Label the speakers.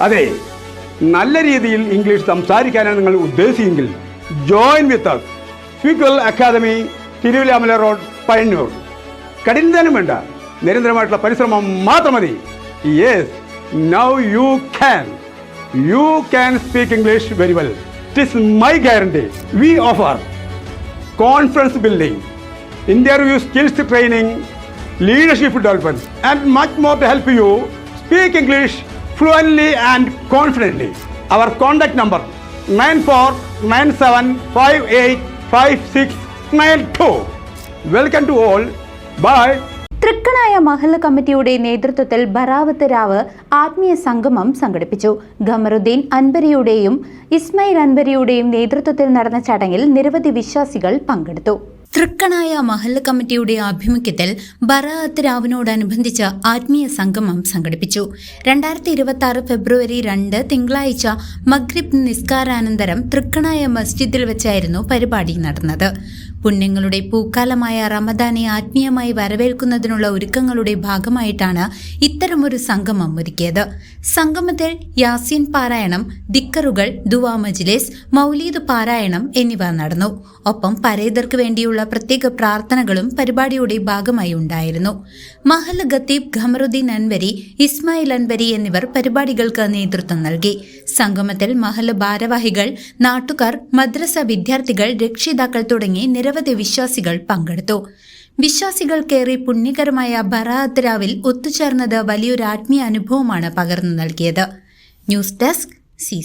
Speaker 1: അതെ നല്ല രീതിയിൽ ഇംഗ്ലീഷ് സംസാരിക്കാനാണ് നിങ്ങൾ ഉദ്ദേശിച്ചെങ്കിൽ ജോയിൻ വിത്ത് us. സ്പീക്കൽ അക്കാദമി തിരുവില്ലാമല റോഡ് പഴഞ്ഞൂർ കഠിനം വേണ്ട. നിരന്തരമായിട്ടുള്ള പരിശ്രമം മാത്രം മതി. Yes now you can you can speak English very well it is my guarantee we offer conference building interview skills training leadership development and much more to help you speak leadership development, and much more to help you speak English fluently and confidently. Our contact number 9497585692. Welcome to all. Bye.
Speaker 2: Thrikkanaya മഹല്ല കമ്മിറ്റിയുടെ നേതൃത്വത്തിൽ ബറാവത്ത് രാവ് ആത്മീയ സംഗമം സംഘടിപ്പിച്ചു ഖമറുദ്ദീൻ അൻബരിയുടെയും ഇസ്മയിൽ അൻബരിയുടെയും നേതൃത്വത്തിൽ നടന്ന ചടങ്ങിൽ നിരവധി വിശ്വാസികൾ പങ്കെടുത്തു തൃക്കണായ മഹല്ല കമ്മിറ്റിയുടെ ആഭിമുഖ്യത്തിൽ ബറാഅത്ത് രാവിനോടനുബന്ധിച്ച് ആത്മീയ സംഗമം സംഘടിപ്പിച്ചു. രണ്ടായിരത്തി ഇരുപത്തി ആറ് ഫെബ്രുവരി രണ്ട് തിങ്കളാഴ്ച മഗ്രിബ് നിസ്കാരാനന്തരം തൃക്കണായ മസ്ജിദിൽ വെച്ചായിരുന്നു പരിപാടി നടന്നത്. പുണ്യങ്ങളുടെ പൂക്കാലമായ റമദാനെ ആത്മീയമായി വരവേൽക്കുന്നതിനുള്ള ഒരുക്കങ്ങളുടെ ഭാഗമായിട്ടാണ് ഇത്തരമൊരു സംഗമം ഒരുക്കിയത്. സംഗമത്തിൽ യാസീൻ പാരായണം ദിക്കറുകൾ ദുവാ മജ്ലിസ് മൗലീദ് പാരായണം എന്നിവ നടന്നു. ഒപ്പം പരേതർക്ക് വേണ്ടിയുള്ള പ്രത്യേക പ്രാർത്ഥനകളും പരിപാടിയുടെ ഭാഗമായി ഉണ്ടായിരുന്നു. മഹൽ ഖത്തീബ് ഖമറുദ്ദീൻ അൻവരി ഇസ്മായിൽ അൻവരി എന്നിവർ പരിപാടികൾക്ക് നേതൃത്വം നൽകി. സംഗമത്തിൽ മഹൽ ഭാരവാഹികൾ നാട്ടുകാർ മദ്രസ വിദ്യാർത്ഥികൾ രക്ഷിതാക്കൾ തുടങ്ങി നിരവധി വിശ്വാസികൾ പങ്കെടുത്തു. വിശ്വാസികൾക്കേറെ പുണ്യകരമായ ബറാദ്രാവിൽ രാവിൽ ഒത്തുചേർന്നത് വലിയൊരു ആത്മീയ അനുഭവമാണ് പകർന്നു നൽകിയത്. News desk C